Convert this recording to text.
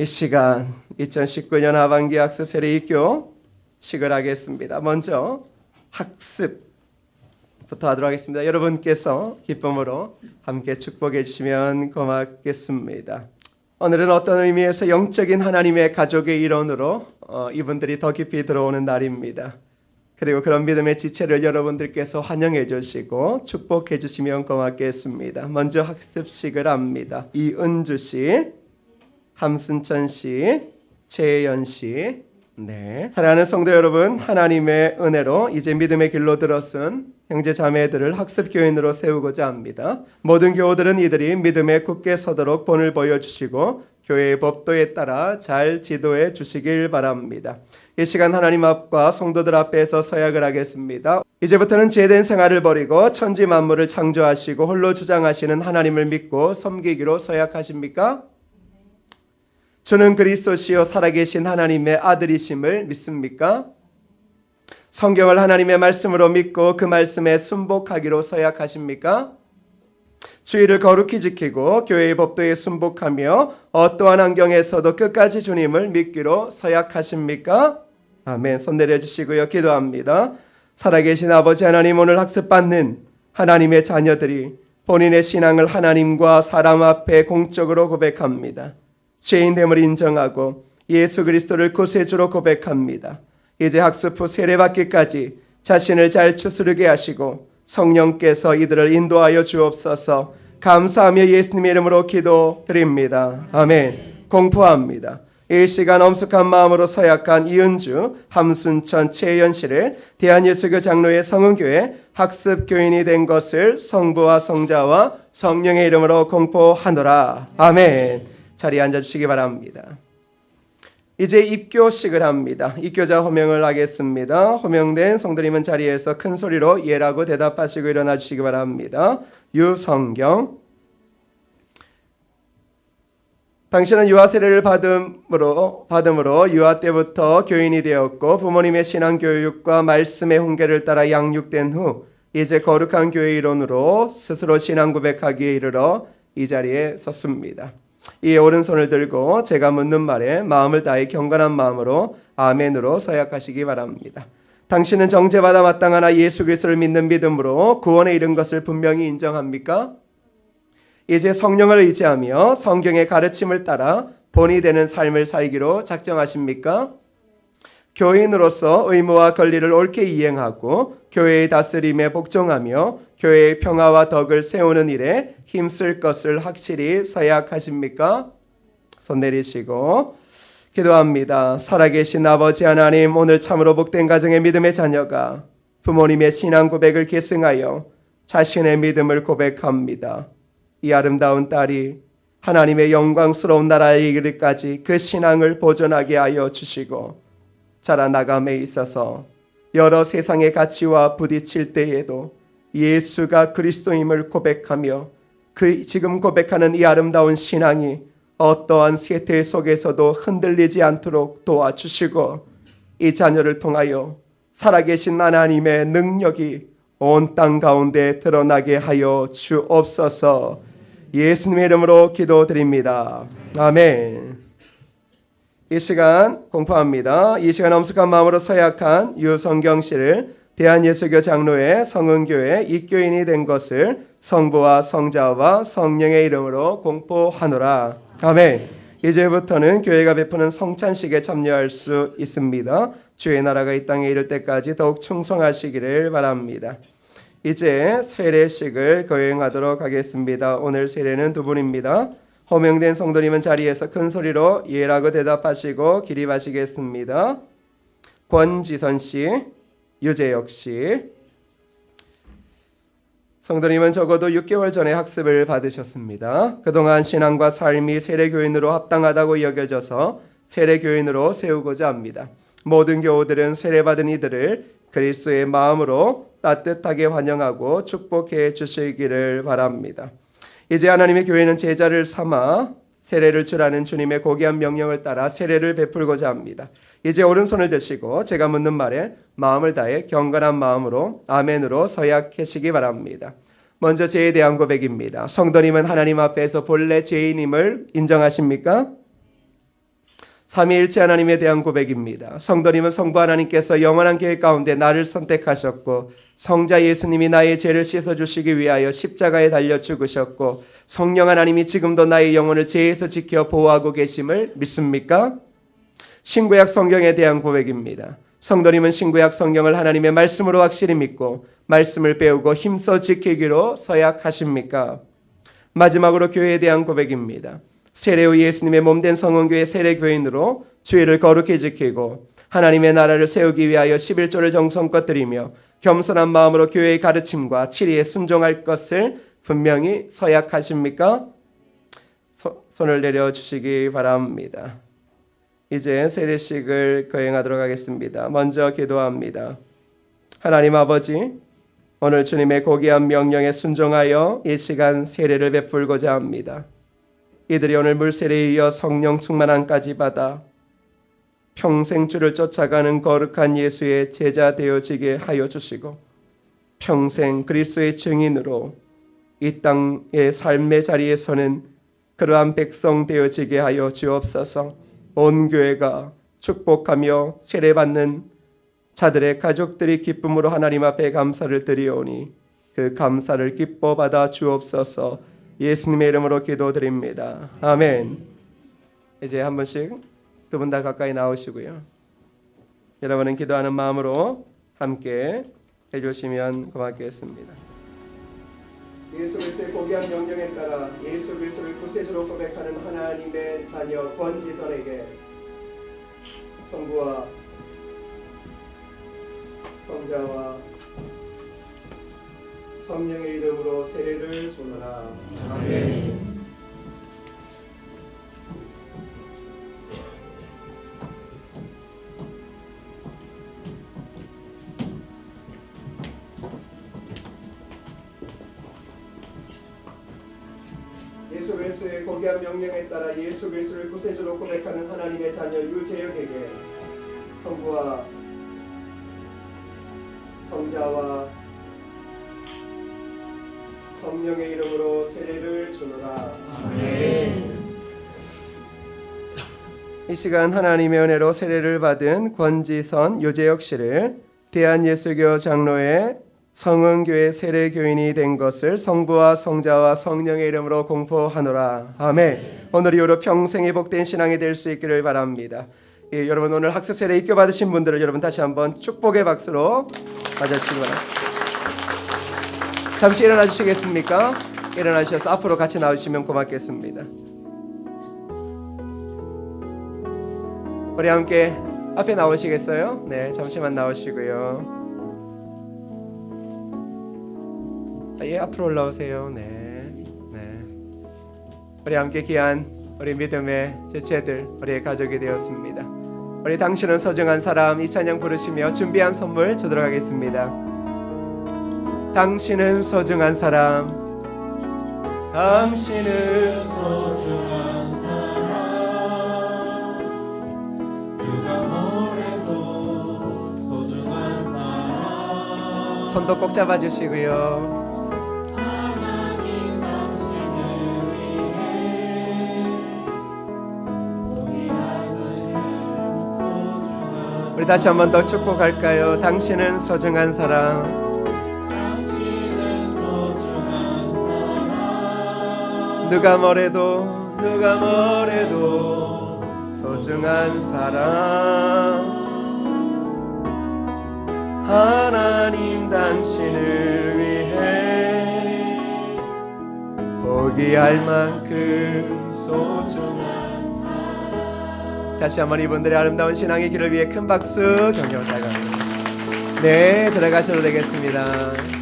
이 시간 2019년 하반기 학습 세례 입교 식을 하겠습니다. 먼저 학습부터 하도록 하겠습니다. 여러분께서 기쁨으로 함께 축복해 주시면 고맙겠습니다. 오늘은 어떤 의미에서 영적인 하나님의 가족의 일원으로 어, 이분들이 더 깊이 들어오는 날입니다. 그리고 그런 믿음의 지체를 여러분들께서 환영해 주시고 축복해 주시면 고맙겠습니다. 먼저 학습식을 합니다. 이은주 씨, 함순천 씨, 최연 씨. 네. 사랑하는 성도 여러분, 하나님의 은혜로 이제 믿음의 길로 들어선 형제 자매들을 학습 교인으로 세우고자 합니다. 모든 교우들은 이들이 믿음에 굳게 서도록 본을 보여 주시고 교회의 법도에 따라 잘 지도해 주시길 바랍니다. 이 시간 하나님 앞과 성도들 앞에서 서약을 하겠습니다. 이제부터는 제된 생활을 버리고 천지 만물을 창조하시고 홀로 주장하시는 하나님을 믿고 섬기기로 서약하십니까? 저는 그리스도시요 살아계신 하나님의 아들이심을 믿습니까? 성경을 하나님의 말씀으로 믿고 그 말씀에 순복하기로 서약하십니까? 주의를 거룩히 지키고 교회의 법도에 순복하며 어떠한 환경에서도 끝까지 주님을 믿기로 서약하십니까? 아멘. 손 내려주시고요. 기도합니다. 살아계신 아버지 하나님 오늘 학습받는 하나님의 자녀들이 본인의 신앙을 하나님과 사람 앞에 공적으로 고백합니다. 죄인됨을 인정하고 예수 그리스도를 구세주로 고백합니다. 이제 학습 후 세례받기까지 자신을 잘 추스르게 하시고 성령께서 이들을 인도하여 주옵소서 감사하며 예수님의 이름으로 기도드립니다. 아멘. 공포합니다. 이 시간 엄숙한 마음으로 서약한 이은주, 함순천, 최연실을 대한예수교 장로의 성은교회 학습 교인이 된 것을 성부와 성자와 성령의 이름으로 공포하노라. 아멘. 자리에 앉아 주시기 바랍니다. 이제 입교식을 합니다. 입교자 호명을 하겠습니다. 호명된 성도님은 자리에서 큰 소리로 예라고 대답하시고 일어나 주시기 바랍니다. 유성경 당신은 유아 세례를 받음으로 받음으로 유아 때부터 교인이 되었고 부모님의 신앙 교육과 말씀의 훈계를 따라 양육된 후 이제 거룩한 교회 이론으로 스스로 신앙 고백하기에 이르러 이 자리에 섰습니다. 이 오른손을 들고 제가 묻는 말에 마음을 다해 경건한 마음으로 아멘으로 서약하시기 바랍니다. 당신은 정죄받아 마땅하나 예수 그리스도를 믿는 믿음으로 구원에 이른 것을 분명히 인정합니까? 이제 성령을 의지하며 성경의 가르침을 따라 본이 되는 삶을 살기로 작정하십니까? 교인으로서 의무와 권리를 옳게 이행하고 교회의 다스림에 복종하며 교회의 평화와 덕을 세우는 일에 힘쓸 것을 확실히 서약하십니까? 손 내리시고 기도합니다. 살아계신 아버지 하나님 오늘 참으로 복된 가정의 믿음의 자녀가 부모님의 신앙 고백을 계승하여 자신의 믿음을 고백합니다. 이 아름다운 딸이 하나님의 영광스러운 나라에 이르기까지 그 신앙을 보존하게 하여 주시고 자라나감에 있어서 여러 세상의 가치와 부딪힐 때에도 예수가 그리스도임을 고백하며 그 지금 고백하는 이 아름다운 신앙이 어떠한 세태 속에서도 흔들리지 않도록 도와주시고 이 자녀를 통하여 살아계신 하나님의 능력이 온 땅 가운데 드러나게 하여 주옵소서 예수님의 이름으로 기도드립니다. 아멘. 이 시간 공포합니다. 이 시간 엄숙한 마음으로 서약한 유성경 씨를 대한예수교 장로의 성은교회 입교인이 된 것을 성부와 성자와 성령의 이름으로 공포하노라. 아멘. 이제부터는 교회가 베푸는 성찬식에 참여할 수 있습니다. 주의 나라가 이 땅에 이를 때까지 더욱 충성하시기를 바랍니다. 이제 세례식을 거행하도록 하겠습니다. 오늘 세례는 두 분입니다. 호명된 성도님은 자리에서 큰 소리로 예라고 대답하시고 기립하시겠습니다. 권지선 씨, 유재혁 씨. 성도님은 적어도 6개월 전에 학습을 받으셨습니다. 그동안 신앙과 삶이 세례교인으로 합당하다고 여겨져서 세례교인으로 세우고자 합니다. 모든 교우들은 세례받은 이들을 그리스도의 마음으로 따뜻하게 환영하고 축복해 주시기를 바랍니다. 이제 하나님의 교회는 제자를 삼아 세례를 주라는 주님의 고귀한 명령을 따라 세례를 베풀고자 합니다. 이제 오른손을 드시고 제가 묻는 말에 마음을 다해 경건한 마음으로 아멘으로 서약하시기 바랍니다. 먼저 죄에 대한 고백입니다. 성도님은 하나님 앞에서 본래 죄인임을 인정하십니까? 삼위일체 하나님에 대한 고백입니다. 성도님은 성부 하나님께서 영원한 계획 가운데 나를 선택하셨고 성자 예수님이 나의 죄를 씻어 주시기 위하여 십자가에 달려 죽으셨고 성령 하나님이 지금도 나의 영혼을 죄에서 지켜 보호하고 계심을 믿습니까? 신구약 성경에 대한 고백입니다. 성도님은 신구약 성경을 하나님의 말씀으로 확실히 믿고 말씀을 배우고 힘써 지키기로 서약하십니까? 마지막으로 교회에 대한 고백입니다. 세례 후 예수님의 몸된 성원교회 세례 교인으로 주의를 거룩히 지키고 하나님의 나라를 세우기 위하여 11조를 정성껏 드리며 겸손한 마음으로 교회의 가르침과 치리에 순종할 것을 분명히 서약하십니까? 소- 손을 내려 주시기 바랍니다. 이제 세례식을 거행하도록 하겠습니다. 먼저 기도합니다. 하나님 아버지, 오늘 주님의 고귀한 명령에 순종하여 이 시간 세례를 베풀고자 합니다. 이들이 오늘 물세례에 이어 성령 충만함까지 받아 평생 주를 쫓아가는 거룩한 예수의 제자 되어지게 하여 주시고 평생 그리스도의 증인으로 이 땅의 삶의 자리에서는 그러한 백성 되어지게 하여 주옵소서. 온 교회가 축복하며 세례받는 자들의 가족들이 기쁨으로 하나님 앞에 감사를 드리오니 그 감사를 기뻐 받아 주옵소서. 예수님의 이름으로 기도드립니다. 아멘. 이제 한 번씩 두 분 다 가까이 나오시고요. 여러분은 기도하는 마음으로 함께 해주시면 고맙겠습니다. 예수 그리스도의 고귀한 명령에 따라 예수 그리스도를 구세주로 고백하는 하나님의 자녀 권지선에게 성부와 성자와 성령의 이름으로 세례를 주노라. 아멘. 예수 그리스도의 고귀한 명령에 따라 예수 그리스도를 구세주로 고백하는 하나님의 자녀 유재혁에게 성부와 성자와 성령의 이름으로 세례를 주노라. 이 시간 하나님의 은혜로 세례를 받은 권지선 유재혁 씨를 대한예수교 장로의 성은교회 세례교인이 된 것을 성부와 성자와 성령의 이름으로 공포하노라. 아멘. 오늘 이후로 평생의 복된 신앙이 될 수 있기를 바랍니다. 예, 여러분 오늘 학습 세례 입교 받으신 분들을 여러분 다시 한번 축복의 박수로 맞아주시기 바랍니다. 잠시 일어나 주시겠습니까? 일어나셔서 앞으로 같이 나오시면 고맙겠습니다. 우리 함께 앞에 나오시겠어요? 네, 잠시만 나오시고요. 아, 예, 앞으로 올라오세요. 네, 네. 우리 함께 귀한 우리 믿음의 제체들, 우리의 가족이 되었습니다. 우리 당신은 소중한 사람 이 찬양 부르시며 준비한 선물 주도록 하겠습니다. 당신은 소중한 사람, 당신은 소중한 사람 누가 뭐래도 소중한 사람 손도 꼭 잡아주시고요. 우리 다시 한 번 더 축복할까요? 당신은 소중한 사람, 누가 뭐래도 누가 뭐래도 소중한 사람. 하나님 당신을 위해 포기할 만큼 소중한 다시 한번 이분들의 아름다운 신앙의 길을 위해 큰 박수 격려를 달갑니다. 네, 들어가셔도 되겠습니다.